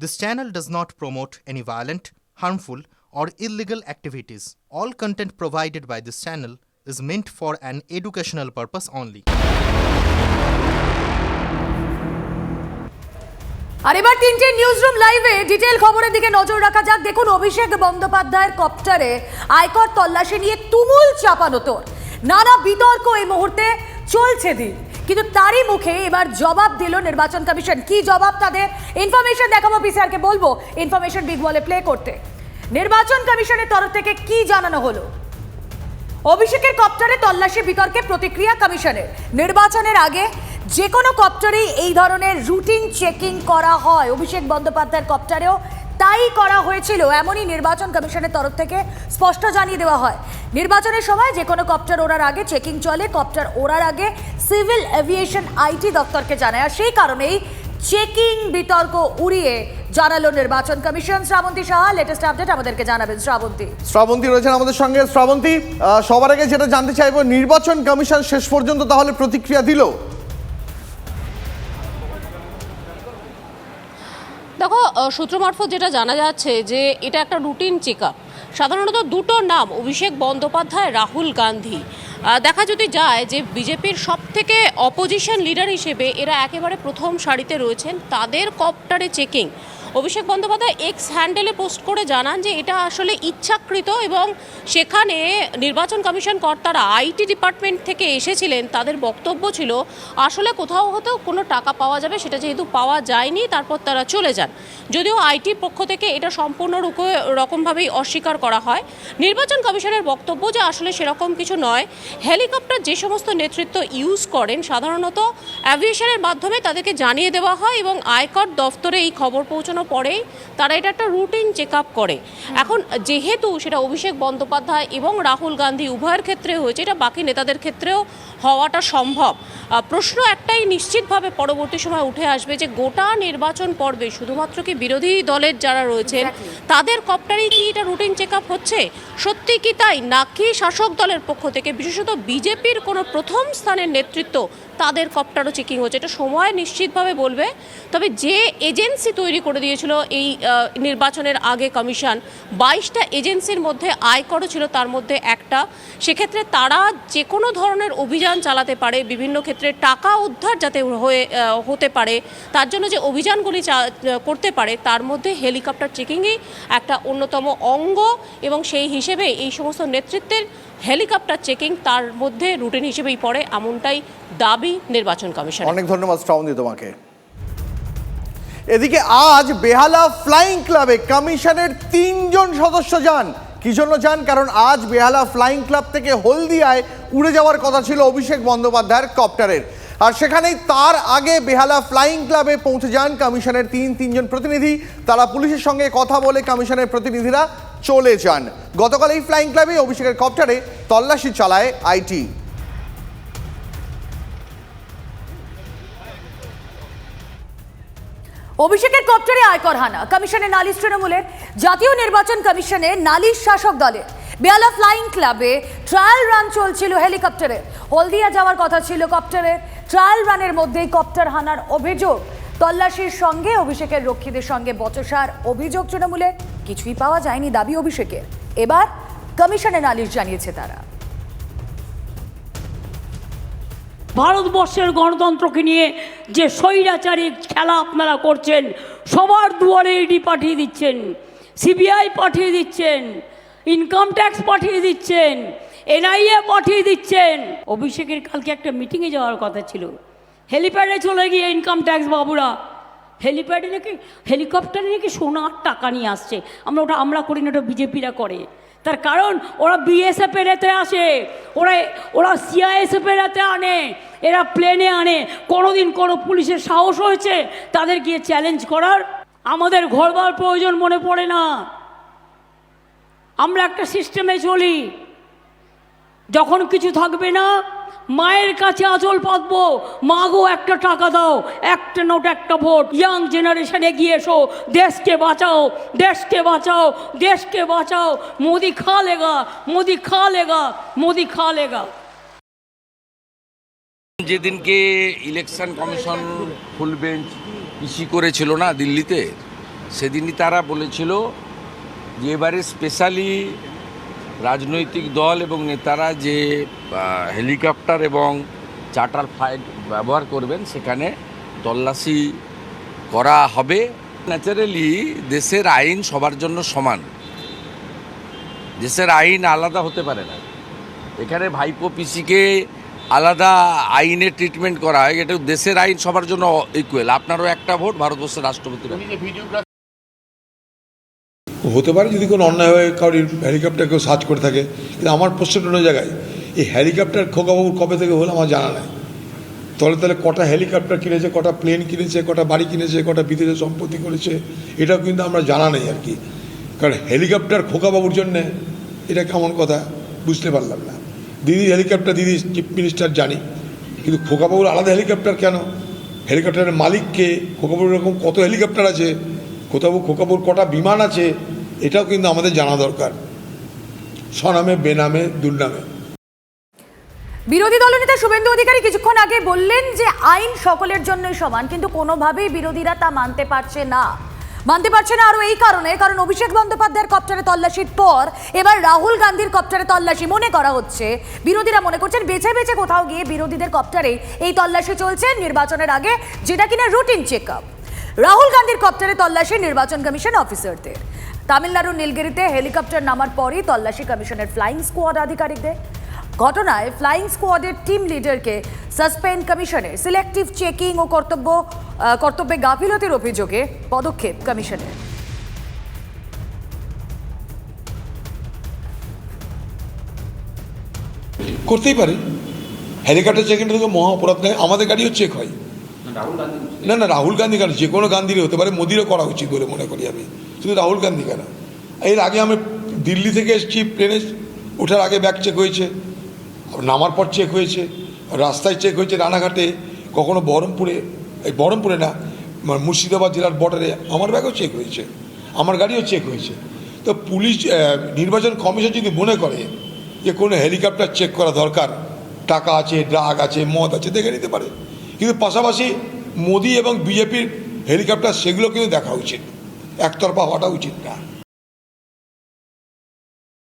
This channel does not promote any violent, harmful, or illegal activities. All content provided by this channel is meant for an educational purpose only. আর এবার তিনটে newsroom লাইভে detail খবরের দিকে নজর রাখা যাক দেখুন অভিষেক বন্দ্যোপাধ্যায়ের কপ্টারে আয়কর তল্লাশি নিয়ে তুমুল চাপানো তোর নানা বিতর্ক এই মুহূর্তে চলছে দিন কিন্তু তারই মুখে এবার জবাব দিল নির্বাচন কমিশন। কি জবাব তাদের? ইনফরমেশন দেখাবো পিসিআরকে বলব ইনফরমেশন বিগ বলে প্লে করতে। নির্বাচন কমিশনের তরফ থেকে কি জানানো হলো? অভিষেকের কপ্টারে তল্লাশি বিতর্কে প্রতিক্রিয়া কমিশনের। নির্বাচনের আগে যে কোনো কপ্টারেই এই ধরনের রুটিন চেকিং করা হয়। অভিষেক বন্দ্যোপাধ্যায়ের কপ্টারেও তাই করা হয়েছিল, এমনই নির্বাচন কমিশনের তরফ থেকে স্পষ্ট জানিয়ে দেওয়া হয়। নির্বাচনের সময় যে কোনো কপ্টার ওড়ার আগে চেকিং চলে, কপ্টার ওড়ার আগে সিভিল এভিয়েশন আইটি দপ্তরকে জানায়। আর সেই কারণেই চেকিং বিতর্ক উড়িয়ে জানালো নির্বাচন commission. Srabanti Saha latest update আমাদেরকে জানাবেন। শ্রাবন্তী। শ্রাবন্তী রয়েছেন আমাদের সঙ্গে। শ্রাবন্তী সবার আগে যেটা জানতে চাইব, নির্বাচন কমিশন শেষ পর্যন্ত তাহলে প্রতিক্রিয়া দিল? দেখো সূত্র মারফত যেটা জানা যাচ্ছে যে এটা একটা রুটিন চেক সাধারণত দুটো নাম, অভিষেক বন্দ্যোপাধ্যায়, রাহুল গান্ধী। দেখা যদি যায় যে বিজেপির সব থেকে অপোজিশন লিডার হিসেবে এরা একেবারে প্রথম সারিতে রয়েছেন, তাদের কপ্টারে চেকিং অভিষেক বন্দ্যোপাধ্যায় এক্স হ্যান্ডেলে পোস্ট করে জানান যে এটা আসলে ইচ্ছাকৃত এবং সেখানে নির্বাচন কমিশন কর্তারা আইটি ডিপার্টমেন্ট থেকে এসেছিলেন, তাদের বক্তব্য ছিল, আসলে কোথাও হয়তো কোনো টাকা পাওয়া যাবে, সেটা যেহেতু পাওয়া যায়নি, তারপর তারা চলে যান। যদিও আইটির পক্ষ থেকে এটা সম্পূর্ণ রকমভাবেই অস্বীকার করা হয়। নির্বাচন কমিশনের বক্তব্য যে আসলে সেরকম কিছু নয়। হেলিকপ্টার যে সমস্ত নেতৃত্ব ইউজ করেন, সাধারণত অ্যাভিয়েশনের মাধ্যমে তাদেরকে জানিয়ে দেওয়া হয় এবং আয়কর দফতরে এই খবর পৌঁছানোর পরেই তারা এটা একটা রুটিন চেক আপ করে। এখন যেহেতু সেটা অভিষেক বন্দ্যোপাধ্যায় এবং রাহুল গান্ধী উভয়ের ক্ষেত্রে হয়েছে এটা বাকি নেতাদের ক্ষেত্রেও হওয়াটা সম্ভব। প্রশ্ন একটাই নিশ্চিতভাবে পরবর্তী সময় উঠে আসবে যে গোটা নির্বাচন পর্বে শুধুমাত্র কি বিরোধী দলের যারা রয়েছেন তাদের কপ্টারেই কি এটা রুটিন চেক আপ হচ্ছে? সত্যি কি তাই? নাকি শাসক দলের পক্ষ থেকে বিশেষত বিজেপির কোনো প্রথম স্থানের নেতৃত্ব তাদের কপ্টারও চেকিং হচ্ছে? এটা সময় নিশ্চিতভাবে বলবে। তবে যে এজেন্সি তৈরি করে দিয়েছিল এই নির্বাচনের আগে কমিশন। বাইশটা এজেন্সির মধ্যে আয়করও ছিল তার মধ্যে একটা। সেক্ষেত্রে তারা যে কোনো ধরনের অভিযান চালাতে পারে, বিভিন্ন ক্ষেত্রে টাকা উদ্ধার যাতে হয়ে হতে পারে, তার জন্য যে অভিযানগুলি করতে পারে, তার মধ্যে হেলিকপ্টার চেকিংই একটা অন্যতম অঙ্গ এবং সেই হিসেবে এই সমস্ত নেতৃত্বের হেলিকপ্টার চেকিং তার মধ্যে রুটিন হিসেবেই পড়ে, এমনটাই দাবি নির্বাচন কমিশন অনেক ধন্যবাদ তোমাকে। এদিকে আজ বেহালা ফ্লাইং ক্লাবে কমিশনের তিনজন সদস্য যান। কি জন্য যান? কারণ আজ বেহালা ফ্লাইং ক্লাব থেকে হলদিয়ায় উড়ে যাওয়ার কথা ছিল অভিষেক বন্দ্যোপাধ্যায়ের কপ্টারের। আর সেখানেই তার আগে বেহালা ফ্লাইং ক্লাবে পৌঁছে যান কমিশনের তিন, তিনজন প্রতিনিধি। তারা পুলিশের সঙ্গে কথা বলে কমিশনের প্রতিনিধিরা চলে যান। গতকাল এই ফ্লাইং ক্লাবে অভিষেকের কপ্টারে তল্লাশি চালায় আইটি। অভিষেকের কপ্টারে আয়কর হানা। কমিশনে নালিশ তৃণমূলের জাতীয় নির্বাচন কমিশনে নালিশ শাসক দলের। বেহালা ফ্লাইং ক্লাবে ট্রায়াল রান চলছিল হেলিকপ্টারে। হলদিয়া যাওয়ার কথা ছিল কপ্টারে। ট্রায়াল রানের মধ্যেই কপ্টার হানার অভিযোগ। তল্লাশির সঙ্গে অভিষেকের রক্ষীদের সঙ্গে বচসার অভিযোগ তৃণমূলের কিছুই পাওয়া যায়নি দাবি অভিষেকের। এবার কমিশনে নালিশ জানিয়েছে তারা। ভারতবর্ষের গণতন্ত্রকে নিয়ে যে স্বৈরাচারী খেলা আপনারা করছেন, সবার দুয়ারে ইডি পাঠিয়ে দিচ্ছেন সিবিআই পাঠিয়ে দিচ্ছেন ইনকাম ট্যাক্স পাঠিয়ে দিচ্ছেন এনআইএ পাঠিয়ে দিচ্ছেন। অভিষেকের কালকে একটা মিটিংয়ে যাওয়ার কথা ছিল। হেলিপ্যাডে চলে গিয়ে ইনকাম ট্যাক্স বাবুরা। হেলিপ্যাডে নাকি, হেলিকপ্টারে নাকি সোনার টাকা নিয়ে আসছে। আমরা ওটা, আমরা করি না, ওটা বিজেপিরা করে। তার কারণ, ওরা বিএসএফ এর এতে আসে। ওরা ওরা সিআইএসএফ এর এতে আনে। এরা প্লেনে আনে। কোনোদিন কোনো পুলিশের সাহস হয়েছে তাদের গিয়ে চ্যালেঞ্জ করার। আমাদের ঘরবার প্রয়োজন মনে পড়ে না। আমরা একটা সিস্টেমে চলি। যখন কিছু থাকবে না মায়ের কাছে আচল পাতবো। মা গো একটা টাকা দাও, একটা নোট, একটা ভোট। ইয়াং জেনারেশন এগিয়ে এসো, দেশকে বাঁচাও দেশকে বাঁচাও দেশকে বাঁচাও। মোদি খা লেগা, মোদি খা লেগা, মোদি খা লেগা। যেদিনকে election commission full bench issue করেছিল না দিল্লিতে, সেদিনই তারা বলেছিল যে এবারে স্পেশালি রাজনৈতিক দল এবং নেতারা যে হেলিকপ্টার এবং চার্টার ফ্লাইট ব্যবহার করবেন, সেখানে তল্লাশি করা হবে। ন্যাচারালি দেশের আইন সবার জন্য সমান। দেশের আইন আলাদা হতে পারে না। এখানে ভাইপো পিসিকে আলাদা আইনে ট্রিটমেন্ট করা হয়। এটা দেশের আইন সবার জন্য ইকুয়াল আপনারও একটা ভোট, ভারতবর্ষের রাষ্ট্রপতির। হতে পারে যদি কোনো অন্যায় হয়ে, কারোর হেলিকপ্টার কেউ সার্চ করে থাকে। কিন্তু আমার প্রশ্নটা অন্য জায়গায়, এই হেলিকপ্টার খোকাবাবুর কবে থেকে হলো আমার জানা নাই। তাহলে তাহলে কটা হেলিকপ্টার কিনেছে, কটা প্লেন কিনেছে, কটা বাড়ি কিনেছে, কটা বিদেশে সম্পত্তি করেছে, এটাও কিন্তু আমরা জানা নেই আর কি। কারণ হেলিকপ্টার খোকাবাবুর জন্যে এটা কেমন কথা, বুঝতে পারলাম না। দিদি হেলিকপ্টার দিদি চিফ মিনিস্টার জানি, কিন্তু খোকাবাবুর আলাদা হেলিকপ্টার কেন? হেলিকপ্টারের মালিককে খোকাবাবুর এরকম কত হেলিকপ্টার আছে কোথাও খোকাবুর কটা বিমান আছে, এটাও কিন্তু আমাদের জানা দরকার। স্বনামে, বেনামে, দুর্নামে। বিরোধী দলনেতা শুভেন্দু অধিকারী কিছুক্ষণ আগে বললেন যে আইন সকলের জন্যই সমান, কিন্তু কোনোভাবেই বিরোধীরা তা মানতে পারছে না। মানতে পারছে না আরও এই কারণে, কারণ অভিষেক বন্দ্যোপাধ্যায়ের কপ্টারে তল্লাশির পর এবার রাহুল গান্ধীর কপ্টারে তল্লাশি মনে করা হচ্ছে। বিরোধীরা মনে করছেন বেছে বেছে কোথাও গিয়ে বিরোধীদের কপ্টারে এই তল্লাশি চলছে, নির্বাচনের আগে যেটা কিনা রুটিন চেক রাহুল গান্ধীর কপ্টারে তল্লাশি নির্বাচন কমিশন অফিসারদের। তামিলনাড়ুর নীলগিরিতে হেলিকপ্টার নামার পরই তল্লাশি কমিশনের ফ্লাইং স্কোয়াড আধিকারিকদের। ঘটনায় ফ্লাইং স্কোয়াডের টিম লিডারকে সাসপেন্ড কমিশনের। সিলেক্টিভ চেকিং ও কর্তব্য কর্তব্যে গাফিলতির অভিযোগে পদক্ষেপ কমিশনের। করতেই পারে। হেলিকপ্টার চেকিংটা মহা অপরাধ নয়, আমাদের গাড়িও চেক হয়। না না, রাহুল গান্ধী কেন? যে কোনো গান্ধীরই হতে পারে, মোদিরও করা উচিত বলে মনে করি আমি। শুধু রাহুল গান্ধী কেন? এর আগে আমি দিল্লি থেকে এসেছি প্লেনে ওঠার আগে ব্যাগ চেক হয়েছে নামার পর চেক হয়েছে রাস্তায় চেক হয়েছে রানাঘাটে, কখনো বহরমপুরে, এই বহরমপুরে না মানে মুর্শিদাবাদ জেলার বর্ডারে আমার ব্যাগও চেক হয়েছে, আমার গাড়িও চেক হয়েছে। তো পুলিশ নির্বাচন কমিশন যদি মনে করে যে কোনো হেলিকপ্টার চেক করা দরকার, টাকা আছে ড্রাগ আছে, মদ আছে, দেখে নিতে পারে। কিন্তু পাশাপাশি মোদি এবং বিজেপির হেলিকপ্টার সেগুলো কিন্তু দেখা উচিত। একতরফা হওয়াটা উচিত না।